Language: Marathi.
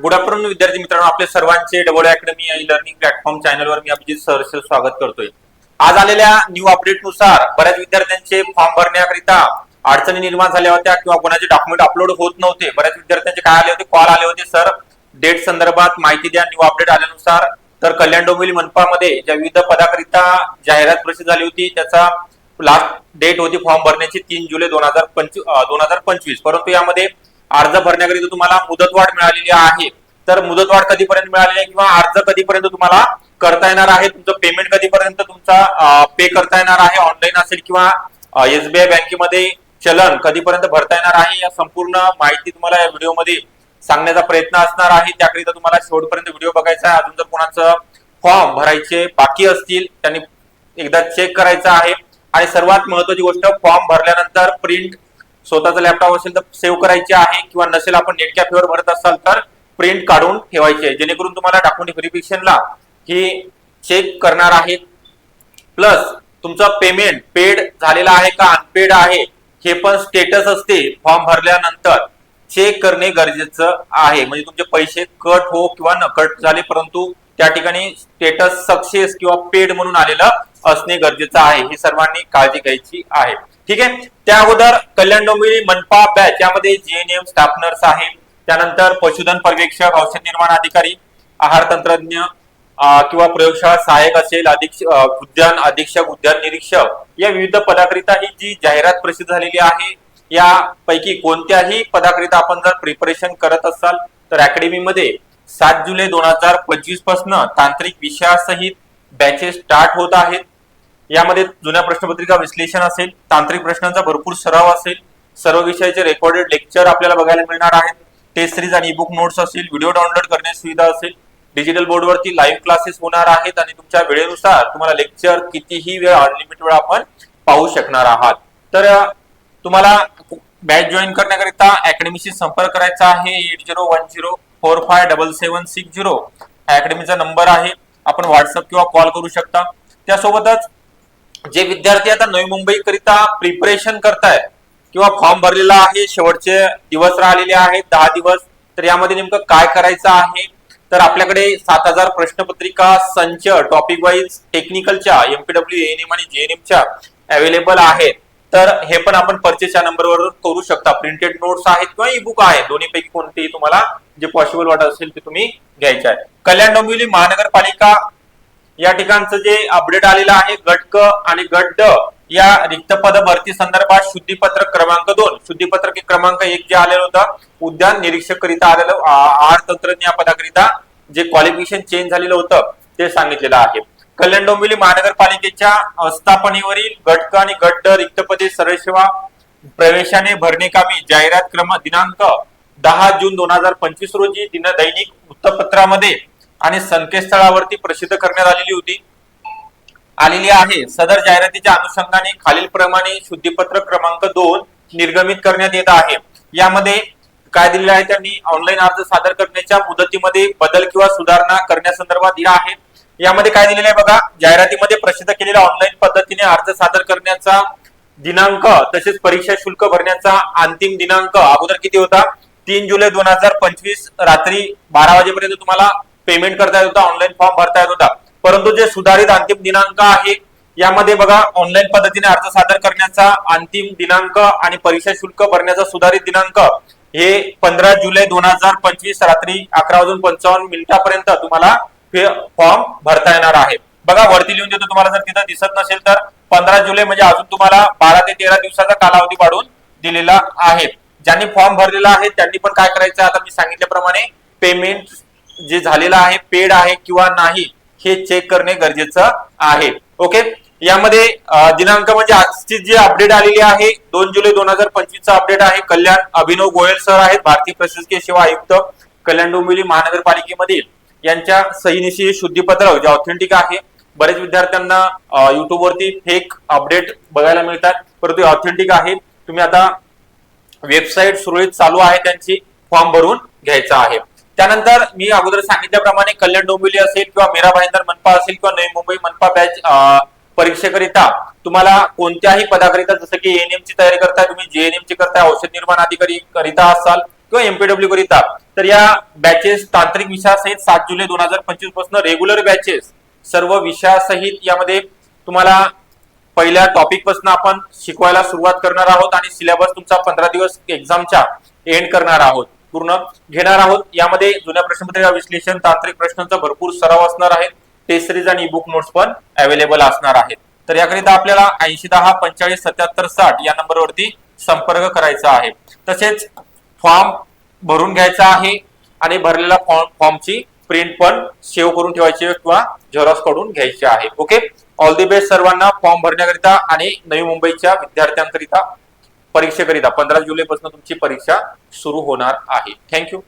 गुड आफ्टरनून विद्यार्थी मित्रांनो. आपले सर्वांचे डबल अकॅडमी आणि लर्निंग प्लॅटफॉर्म चॅनलवर मी अभिजित सहर्ष स्वागत करतोय. आज आलेल्या न्यू अपडेटनुसार बऱ्याच विद्यार्थ्यांचे फॉर्म भरण्याकरिता अडचणी निर्माण झाल्या होत्या किंवा कोणाचे डॉक्युमेंट अपलोड होत नव्हते. बऱ्याच विद्यार्थ्यांचे काय आले होते? कॉल आले होते सर डेट संदर्भात माहिती द्या. न्यू अपडेट आल्यानुसार तर कल्याण डोंबिवली मनपामध्ये ज्या विविध पदाकरिता जाहिरात प्रसिद्ध झाली होती त्याचा लास्ट डेट होती फॉर्म भरण्याची तीन जुलै दोन हजार दोन हजार पंचवीस. परंतु यामध्ये अर्ज भरण्याकरिता तुम्हाला मुदतवाढ मिळालेली आहे. तर मुदतवाढ कधीपर्यंत मिळालेली आहे किंवा अर्ज कधीपर्यंत तुम्हाला करता येणार आहे? तुमचं पेमेंट कधीपर्यंत तुमचा पे करता येणार आहे? ऑनलाईन असेल किंवा एसबीआय बँकेमध्ये चलन कधीपर्यंत भरता येणार आहे? या संपूर्ण माहिती तुम्हाला या व्हिडिओमध्ये सांगण्याचा प्रयत्न असणार आहे. त्याकरिता तुम्हाला शेवटपर्यंत व्हिडिओ बघायचा आहे. अजून जर कोणाचं फॉर्म भरायचे बाकी असतील त्यांनी एकदा चेक करायचं आहे. आणि सर्वात महत्वाची गोष्ट फॉर्म भरल्यानंतर प्रिंट स्वतःचा लॅपटॉप असेल तर सेव्ह करायची आहे किंवा नसेल आपण नेट कॅफेवर भरत असाल तर प्रिंट काढून ठेवायची आहे. जेणेकरून तुम्हाला डॉक्युमेंट व्हेरिफिकेशनला हे चेक करणार आहे प्लस तुमचं पेमेंट पेड झालेला आहे का अनपेड आहे हे पण स्टेटस असते फॉर्म भरल्यानंतर. चेक करणे गरजेचं आहे. म्हणजे तुमचे पैसे कट हो किंवा न कट झाले परंतु त्या ठिकाणी स्टेटस सक्सेस किंवा पेड म्हणून आलेलं असणे गरजेचं आहे. ही सर्वांनी काळजी घ्यायची आहे. ठीक आहे? त्या अगोदर कल्याण डोंबिवली मनपा बॅच यामध्ये जीएनएम स्टाफ नर्स आहे त्यानंतर पशुधन पर्यवेक्षक औषध निर्माण अधिकारी आहार तंत्रज्ञ किंवा प्रयोगशाळा सहाय्यक असेल अधीक्षक उद्यान अधीक्षक उद्यान निरीक्षक या विविध पदाकरिता ही जी जाहिरात प्रसिद्ध झालेली आहे यापैकी कोणत्याही पदाकरिता आपण जर प्रिपरेशन करत असाल तर अकॅडमीमध्ये सात जुलै दोन हजार पंचवीसपासून तांत्रिक विषयासहित बॅचेस स्टार्ट होत आहेत. यामध्ये जुन्या प्रश्नपत्रिका विश्लेषण असेल तांत्रिक प्रश्नांचा भरपूर सराव असेल सर्व विषयाचे रेकॉर्डेड लेक्चर आपल्याला बघायला मिळणार आहेत. टेस्ट सिरीज आणि बुक नोट्स असतील व्हिडिओ डाउनलोड करण्याची सुविधा असेल. डिजिटल बोर्डवरती लाईव्ह क्लासेस होणार आहेत आणि तुमच्या वेळेनुसार तुम्हाला लेक्चर कितीही वेळ अनलिमिटेड वेळ आपण पाहू शकणार आहात. तर तुम्हाला बॅच जॉईन करण्याकरिता अकॅडमीशी संपर्क करायचा आहे. Eight zero one zero four five double seven six zero अकॅडमीचा number आहे. आपण व्हॉट्सअप किंवा कॉल करू शकता. त्यासोबतच जे विद्यार्थी आता नवी मुंबई करिता प्रिपरेशन करतायत किंवा फॉर्म भरलेला आहे शेवटचे दिवस राहिलेले आहेत दहा दिवस तर यामध्ये नेमकं काय करायचं आहे? तर आपल्याकडे सात हजार प्रश्नपत्रिका संच टॉपिक वाईज टेक्निकलच्या एमपीडब्ल्यू एएनएम आणि जेएनएमच्या अवेलेबल आहेत. तर हे पण आपण परचेसच्या नंबरवर करू शकता. प्रिंटेड नोट्स आहेत किंवा ई बुक आहेत. दोन्हीपैकी कोणतेही तुम्हाला जे पॉसिबल वाटत असेल ते तुम्ही घ्यायचे आहे कल्याण डोंबिवली महानगरपालिका या ठिकाणचं जे अपडेट आलेलं आहे गट क आणि गट ड या रिक्त पद भरती संदर्भात शुद्धीपत्रक क्रमांक दोन. शुद्धीपत्रक क्रमांक एक जे आलेलं होतं उद्यान निरीक्षक करिता आलेलं आर आहार तंत्रज्ञ पदाकरिता जे क्वालिफिकेशन चेंज झालेलं होतं ते सांगितलेलं आहे. कल्याण डोंबिवली महानगरपालिकेच्या स्थापनेवरील गट क आणि गट ड रिक्त पदे सेवा प्रवेशाने भरणे कामी जाहिरात क्रम दिनांक दहा जून दोन हजार पंचवीस रोजी दिन दैनिक वृत्तपत्रामध्ये आणि संकेतस्थळावरती प्रसिद्ध करण्यात आलेली होती. आलेली आहे. सदर जाहिरातीच्या अनुषंगाने खालील प्रमाणे शुद्धीपत्र क्रमांक दोन निर्गमित करण्यात येत आहे. यामध्ये काय दिलेलं आहे त्यांनी? ऑनलाईन अर्ज सादर करण्याच्या मुदतीमध्ये बदल किंवा सुधारणा करण्यासंदर्भात दिला आहे. यामध्ये काय दिलेलं आहे बघा? जाहिरातीमध्ये प्रसिद्ध केलेल्या ऑनलाईन पद्धतीने अर्ज सादर करण्याचा दिनांक तसेच परीक्षा शुल्क भरण्याचा अंतिम दिनांक अगोदर किती होता? तीन जुलै दोन हजार पंचवीस रात्री बारा वाजेपर्यंत तुम्हाला पेमेंट करता येत होता ऑनलाईन फॉर्म भरता येत होता. परंतु जे सुधारित अंतिम दिनांक आहे यामध्ये बघा ऑनलाईन पद्धतीने अर्ज सादर करण्याचा अंतिम दिनांक आणि परीक्षा शुल्क भरण्याचा सुधारित दिनांक हे पंधरा जुलै दोन हजार पंचवीस रात्री अकरा वाजून पंचावन्न मिनिटापर्यंत तुम्हाला फॉर्म भरता येणार आहे. बघा वरती लिहून देतो तुम्हाला जर तिथं दिसत नसेल तर पंधरा जुलै म्हणजे अजून तुम्हाला बारा ते तेरा दिवसाचा कालावधी वाढून दिलेला आहे. ज्यांनी फॉर्म भरलेला आहे त्यांनी पण काय करायचं? आता मी सांगितल्याप्रमाणे पेमेंट जे झालेलं आहे पेड आहे किंवा नाही हे चेक करणे गरजेचं आहे. ओके यामध्ये दिनांक म्हणजे आजची जी अपडेट आलेली आहे दोन जुलै दोन हजार पंचवीसचा अपडेट आहे. कल्याण अभिनव गोयल सर आहेत भारतीय प्रशासकीय सेवा आयुक्त कल्याण डोंबिवली महानगरपालिकेमधील. यांच्या सहीनिशी शुद्धीपत्रक जे ऑथेंटिक आहे. बरेच विद्यार्थ्यांना युट्यूबवरती फेक अपडेट बघायला मिळतात. परंतु ऑथेंटिक आहे. तुम्ही आता वेबसाईट सुरळीत चालू आहे त्यांची फॉर्म भरून घ्यायचा आहे. त्यानंतर मी अगोदर सांगितल्याप्रमाणे कल्याण डोंबिवली असेल किंवा मीरा भाईंदर मनपा असेल किंवा नवी मुंबई मनपा बॅच परीक्षेकरिता तुम्हाला कोणत्याही पदाकरिता जसं की एएनएम ची तयारी करताय तुम्ही जेएनएम ची करताय औषध निर्माण अधिकारी करिता असाल किंवा एमपीडब्ल्यू करिता तर या बॅचेस तांत्रिक विषयासहित सात जुलै दोन हजार पंचवीसपासून रेग्युलर बॅचेस सर्व विषयासहित यामध्ये तुम्हाला पहिल्या टॉपिकपासून आपण शिकवायला सुरुवात करणार आहोत आणि सिलेबस तुमचा पंधरा दिवस एक्झामच्या एंड करणार आहोत. पूर्ण घेणार आहोत. यामध्ये जुन्या प्रश्नपत्रिका विश्लेषण तांत्रिक प्रश्नांचा भरपूर सराव असणार आहे. टेस्ट सिरीज आणि बुक नोट्स पण अवेलेबल असणार आहेत. तर याकरिता आपल्याला ऐंशी दहा पंचाळीस सत्याहत्तर साठ या नंबरवरती संपर्क करायचा आहे. तसेच फॉर्म भरून घ्यायचा आहे आणि भरलेल्या फॉर्म फॉर्मची प्रिंट पण सेव्ह करून ठेवायची किंवा झेरॉक्सकडून घ्यायची आहे. ओके ऑल दी बेस्ट सर्वांना. फॉर्म भरण्याकरिता आणि नवी मुंबईच्या विद्यार्थ्यांकरिता परीक्षेकरिता पंधरा जुलैपासून तुमची परीक्षा सुरू होणार आहे. थँक्यू